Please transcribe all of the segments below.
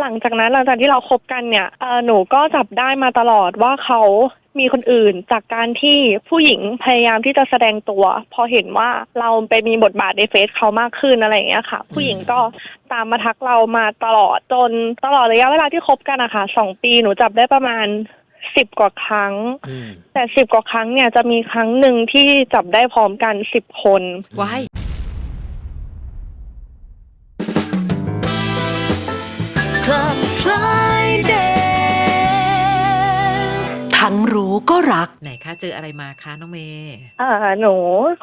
หลังจากนั้นหลังจากที่เราคบกันเนี่ยเอ่อหนูก็จับได้มาตลอดว่าเขามีคนอื่นจากการที่ผู้หญิงพยายามที่จะแสดงตัว พอเห็นว่าเราไปมีบทบาทในเฟซเขามากขึ้นอะไรอย่างเงี้ยค่ะ ผู้หญิงก็ตามมาทักเรามาตลอดจนตลอดระยะเวลาที่คบกันอะค่ะสองปีหนูจับได้ประมาณสิบกว่าครั้งอืมแต่สิบกว่าครั้งเนี่ยจะมีครั้งหนึ่งที่จับได้พร้อมกันสิบคนว้าย Club Friday ทั้งรู้ก็รัก ไหนคะเจออะไรมาคะน้องเมย์เอ่อหนู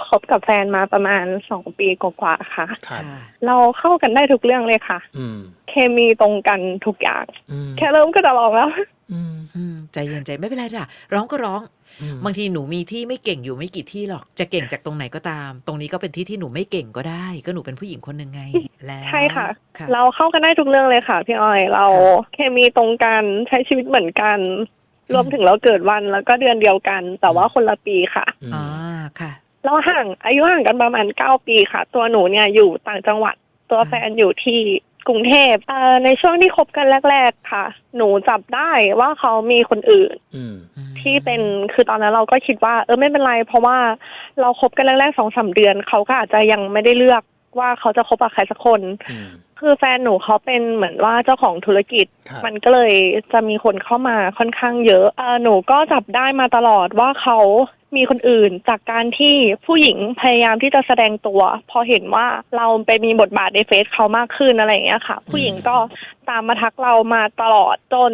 คบกับแฟนมาประมาณสองปีกว่าๆค่ะ ครับค่ะเราเข้ากันได้ทุกเรื่องเลยค่ะ อืม เคมีตรงกันทุกอย่าง อืมแค่เริ่มก็จะลองแล้ว อืมอืม ใจเย็นใจไม่เป็นไรล่ะ ร้องก็ร้องอืมบางทีหนูมีที่ไม่เก่งอยู่ไม่กี่ที่หรอก จะเก่งจากตรงไหนก็ตาม ตรงนี้ก็เป็นที่ที่หนูไม่เก่งก็ได้ ก็หนูเป็นผู้หญิงคนหนึ่งไง แล้วใช่ค่ะค่ะเราเข้ากันได้ทุกเรื่องเลยค่ะพี่ออย เราค่ะเคมีตรงกันใช้ชีวิตเหมือนกัน รวมถึงเราเกิดวันแล้วก็เดือนเดียวกัน แต่ว่าคนละปีค่ะอืมอ่าค่ะเราห่างอายุห่างกันประมาณเก้าปีค่ะ ตัวหนูเนี่ยอยู่ต่างจังหวัด ตัวค่ะแฟนอยู่ที่ กรุงเทพเอ่อในช่วงที่คบกันแรก ๆ ค่ะ หนูจับได้ว่าเขามีคนอื่นอืมอืม ที่เป็นคือตอนนั้นเราก็คิดว่า เออไม่เป็นไร เพราะว่าเราคบกันแรกๆสองสามเดือนเขาก็อาจจะยังไม่ได้เลือก ว่าเขาจะคบกับใครสักคน อืม คือแฟนหนูเขาเป็นเหมือนว่าเจ้าของธุรกิจ ครับ มันก็เลยจะมีคนเข้ามาค่อนข้างเยอะเออหนูก็จับได้มาตลอดว่าเขามีคนอื่นจากการที่ผู้หญิงพยายามที่จะแสดงตัว พอเห็นว่าเราไปมีบทบาทในเฟซเขามากขึ้นอะไรอย่างเงี้ยค่ะ ผู้หญิงก็ตามมาทักเรามาตลอดจน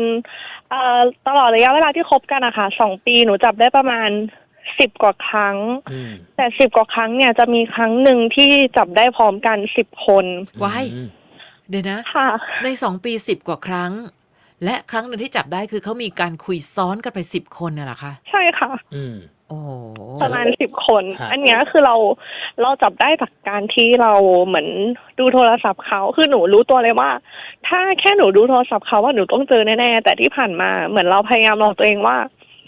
เอ่อตลอดระยะเวลาที่คบกันอะค่ะสองปีหนูจับได้ประมาณ สิบกว่าครั้ง อืมแต่สิบกว่าครั้งเนี่ยจะมีครั้งหนึ่งที่จับได้พร้อมกันสิบคนว้ายอืมเดี๋ยวนะ ค่ะ ในสองปีสิบกว่าครั้ง และครั้งหนึ่งที่จับได้คือเขามีการคุยซ้อนกันไปสิบคนน่ะเหรอคะ ใช่ค่ะ อืม โอ้โหประมาณสิบคนครับอันเนี้ยคือเราเราจับได้จากการที่เราเหมือนดูโทรศัพท์เขาคือหนูรู้ตัวเลยว่า ถ้าแค่หนูดูโทรศัพท์เขาว่าหนูต้องเจอแน่ๆแต่ที่ผ่านมาเหมือนเราพยายามหลอกตัวเองว่า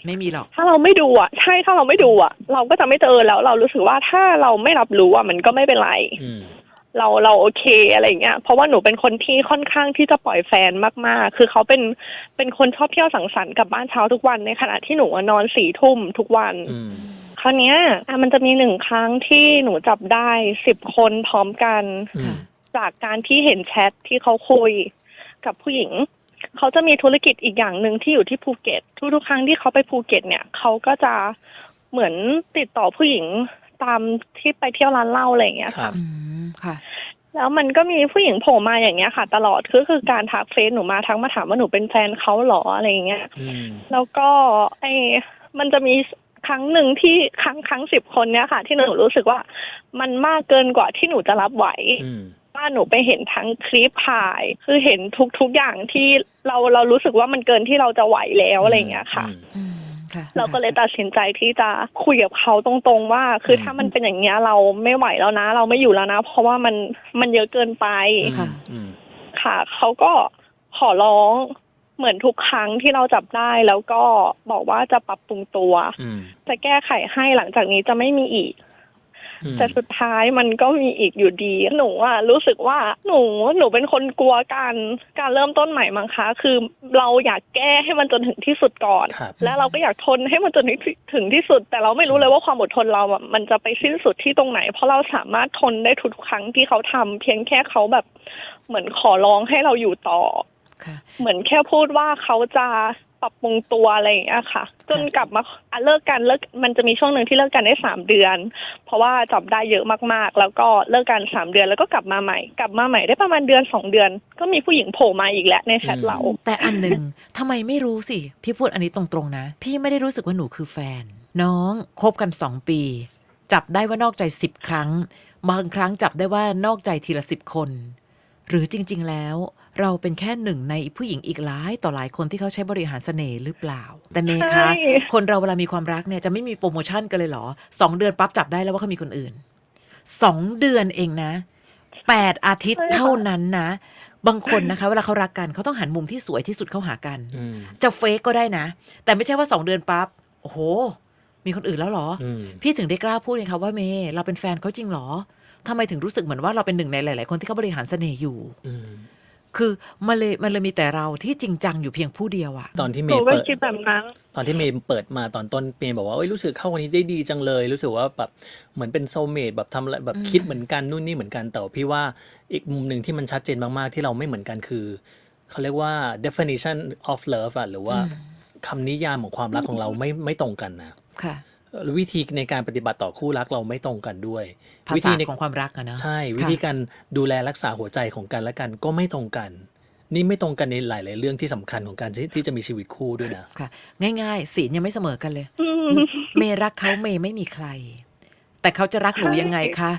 ไม่มีหรอก ถ้าเราไม่ดูอะ ใช่ถ้าเราไม่ดูอะ เราก็จะไม่เจอแล้วเรารู้สึกว่าถ้าเราไม่รับรู้อะมันก็ไม่เป็นไร อืม เราเราโอเคอะไรอย่างเงี้ย เพราะว่าหนูเป็นคนที่ค่อนข้างที่จะปล่อยแฟนมากๆ คือเขาเป็นเป็นคนชอบเที่ยวสังสรรค์กลับบ้านเช้าทุกวันในขณะที่หนูอะนอนสี่ทุ่มทุกวัน อืม คราวเนี้ยอะมันจะมีหนึ่งครั้งที่หนูจับได้สิบคนพร้อมกัน อืม จากการที่เห็นแชทที่เขาคุยกับผู้หญิง เขาจะมีธุรกิจอีกอย่างหนึ่งที่อยู่ที่ภูเก็ต ทุกๆครั้งที่เขาไปภูเก็ตเนี่ยเขาก็จะเหมือนติดต่อผู้หญิงตามที่ไปเที่ยวร้านเหล้าอะไรอย่างเงี้ยครัค่ะบอืมค่ะ แล้วมันก็มีผู้หญิงโผล่มาอย่างเงี้ยค่ะ ตลอดคือคือการทักเฟซหนูมาทักมาถามว่าหนูเป็นแฟนเขาเหรออะไรอย่างเงี้ยอืมแล้วก็ไอ้มันจะมีครั้งหนึ่งที่ครั้งครั้งสิบคนเนี้ยค่ะ ที่หนูรู้สึกว่ามันมากเกินกว่าที่หนูจะรับไหวอืม ว่าหนูไปเห็นทั้งคลิปถ่าย คือเห็นทุกทุกอย่างที่เราเรารู้สึกว่ามันเกินที่เราจะไหวแล้วอะไรอย่างเงี้ยค่ะอืมอืมค่ะ เราก็เลยตัดสินใจที่จะคุยกับเขาตรงๆว่า คือถ้ามันเป็นอย่างเงี้ยเราไม่ไหวแล้วนะ เราไม่อยู่แล้วนะ เพราะว่ามันมันเยอะเกินไป ค่ะ อืม ค่ะเขาก็ขอร้องเหมือนทุกครั้งที่เราจับได้แล้วก็บอกว่าจะปรับปรุงตัว อืม จะแก้ไขให้หลังจากนี้จะไม่มีอีกอืม แต่สุดท้ายมันก็มีอีกอยู่ดี หนูอะรู้สึกว่าหนูหนูเป็นคนกลัวการการเริ่มต้นใหม่มั้งคะ คือเราอยากแก้ให้มันจนถึงที่สุดก่อน ครับ และเราก็อยากทนให้มันจนถึงที่สุด แต่เราไม่รู้เลยว่าความอดทนเราอะมันจะไปสิ้นสุดที่ตรงไหน เพราะเราสามารถทนได้ทุกครั้งที่เขาทำเพียงแค่เขาแบบ เหมือนขอร้องให้เราอยู่ต่อ ค่ะ เหมือนแค่พูดว่าเขาจะ ปรับปรุงตัวอะไรอย่างเงี้ยค่ะ จนกลับมาอะเลิกกันเลิกมันจะมีช่วงหนึ่งที่เลิกกันได้สามเดือน เพราะว่าจับได้เยอะมากๆ แล้วก็เลิกกันสามเดือนแล้วก็กลับมาใหม่ กลับมาใหม่ได้ประมาณเดือนสองเดือน ก็มีผู้หญิงโผล่มาอีกแล้วในแชทเรา แต่อันหนึ่งทำไมไม่รู้สิ พี่พูดอันนี้ตรงๆนะ พี่ไม่ได้รู้สึกว่าหนูคือแฟน น้องคบกันสองปี จับได้ว่านอกใจสิบครั้งบางครั้งจับได้ว่านอกใจทีละสิบคน หรือจริง ๆ แล้ว เราเป็นแค่หนึ่งในผู้หญิงอีกหลายต่อหลายคนที่เขาใช้บริหารเสน่ห์หรือเปล่า แต่เมย์คะ ใช่ คนเราเวลามีความรักเนี่ยจะไม่มีโปรโมชั่นกันเลยเหรอสองเดือนปั๊บจับได้แล้วว่าเขามีคนอื่นสองเดือนเองนะแปดอาทิตย์เท่านั้นนะ บางคนนะคะ เวลาเขารักกันเขาต้องหันมุมที่สวยที่สุดเข้าหากัน อืมจะเฟกก็ได้นะ แต่ไม่ใช่ว่าสองเดือนปั๊บโอ้โห มีคนอื่นแล้วเหรอ อืม พี่ถึงได้กล้าพูดไงคะว่าเมย์เราเป็นแฟนเขาจริงเหรอ ทำไมถึงรู้สึกเหมือนว่าเราเป็นหนึ่งในหลาย ๆ คนที่เขาบริหารเสน่ห์อยู่อืมคือมันเลยมันเลยมีแต่เราที่จริงจังอยู่เพียงผู้เดียวอะตอนที่หเมนูย์ก็เปิดคิดแบบนั้นตอนที่เมย์เปิดมาตอนต้นเมย์บอกว่าเอ้ยรู้สึกเข้าคนนี้ได้ดีจังเลย รู้สึกว่าแบบเหมือนเป็นโซเมดแบบทำอะไรแบบอืมคิดเหมือนกันนู่นนี่เหมือนกันแต่ว่าพี่ว่าอีกมุมหนึ่งที่มันชัดเจนมาก ๆ ที่เราไม่เหมือนกันคือเขาเรียกว่า definition of love อะหรือว่าคำนิยามของความรักของเราไม่ไม่ตรงกันนะค่ะ วิธีในการปฏิบัติต่อคู่รักเราไม่ตรงกันด้วย ภาวิษาธีในของความรักอะเนอะใช่ค่ะวิธีการดูแลรักษาหัวใจของกันและกันก็ไม่ตรงกัน นี่ไม่ตรงกันในหลาย ๆ เรื่องที่สำคัญของการที่ที่จะมีชีวิตคู่ด้วยนะค่ะ ง่ายๆศีลยังไม่เสมอกันเลย อืม เมย์รักเขาเมย์ไม่มีใคร แต่เขาจะรักหนูยังไงคะ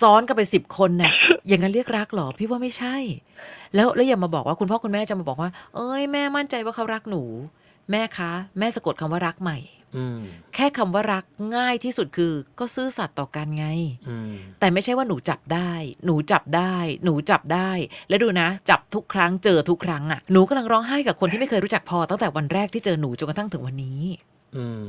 ซ้อนกันไปสิบคนน่ะ อย่างนั้นเรียกรักเหรอ พี่ว่าไม่ใช่ แล้วแล้วอย่ามาบอกว่าคุณพ่อคุณแม่จะมาบอกว่า เอ้ยแม่มั่นใจว่าเขารักหนู แม่คะ แม่สะกดคำว่ารักใหม่อืม แค่คำว่ารักง่ายที่สุดคือ ก็ซื่อสัตย์ต่อกันไงอืมแต่ไม่ใช่ว่าหนูจับได้ หนูจับได้ หนูจับได้ แล้วดูนะ จับทุกครั้งเจอทุกครั้งอะหนูกำลังร้องไห้กับคนที่ไม่เคยรู้จักพอตั้งแต่วันแรกที่เจอหนูจนกระทั่งถึงวันนี้ อืม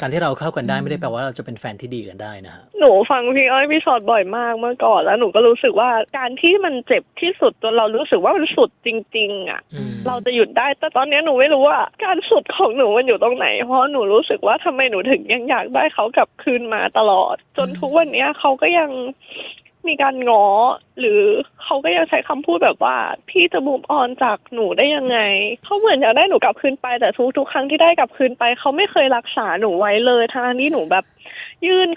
การที่เราเข้ากันได้ไม่ได้แปลว่าเราจะเป็นแฟนที่ดีกันได้นะฮะ หนูฟังพี่อ้อยพี่ชอตบ่อยมากเมื่อก่อนแล้วหนูก็รู้สึกว่าการที่มันเจ็บที่สุดจนเรารู้สึกว่ามันสุดจริง ๆ อะ อืม เราจะหยุดได้แต่ตอนนี้หนูไม่รู้ว่าการสุดของหนูมันอยู่ตรงไหน เพราะหนูรู้สึกว่าทำไมหนูถึงยังอยากได้เขากลับคืนมาตลอด จนทุกวันเนี้ยเขาก็ยัง มีการง้อหรือเขาก็ยังใช้คำพูดแบบว่า พี่จะมูฟออนจากหนูได้ยังไงเขาเหมือนอยากได้หนูกลับคืนไปแต่ทุกทุกๆครั้งที่ได้กลับคืนไปเขาไม่เคยรักษาหนูไว้เลยทางที่หนูแบบ ยื่น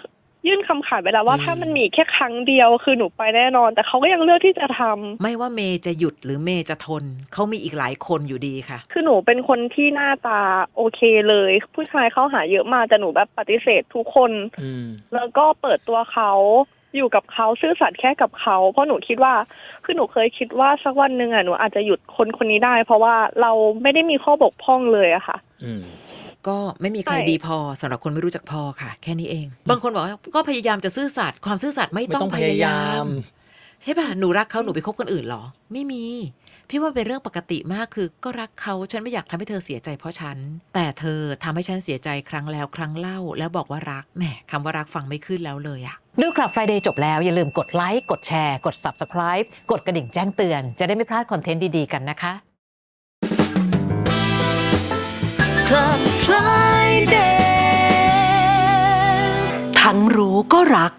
ยื่นคำขาดไปแล้วว่าอืมถ้ามันมีแค่ครั้งเดียวคือหนูไปแน่นอน แต่เขาก็ยังเลือกที่จะทำไม่ว่าเมย์จะหยุดหรือเมย์จะทนเขามีอีกหลายคนอยู่ดีค่ะ คือหนูเป็นคนที่หน้าตาโอเคเลย ผู้ชายเขาหาเยอะมากแต่หนูแบบปฏิเสธทุกคนอืมแล้วก็เปิดตัวเขา อยู่กับเขาซื่อสัตย์แค่กับเขาเพราะหนูคิดว่าคือหนูเคยคิดว่าสักวันหนึ่งอะหนูอาจจะหยุดคนคนนี้ได้ เพราะว่าเราไม่ได้มีข้อบกพร่องเลยอะค่ะ อืมก็ไม่มีใครใช่ดีพอสำหรับคนไม่รู้จักพอค่ะ แค่นี้เอง บางคนบอกว่าก็พยายามจะซื่อสัตย์ความซื่อสัตย์ไม่ไม่ต้อต้องงพพยายายยายามมใช่ป่ะหนูรักเขาหนูไปคบคนอื่นเหรอ ไม่มี พี่ว่าเป็นเรื่องปกติมากคือ ก็รักเขาฉันไม่อยากทำให้เธอเสียใจเพราะฉัน แต่เธอทำให้ฉันเสียใจครั้งแล้วครั้งเล่า แล้วบอกว่ารักแหมคำว่ารักฟังไม่ขึ้นแล้วเลยอะ ดูคลับ Friday จบแล้ว อย่าลืมกดไลค์กดแชร์ กด Subscribe กดกระดิ่งแจ้งเตือน จะได้ไม่พลาดคอนเทนต์ดีๆกันนะคะ Club Friday ทั้งรู้ก็รัก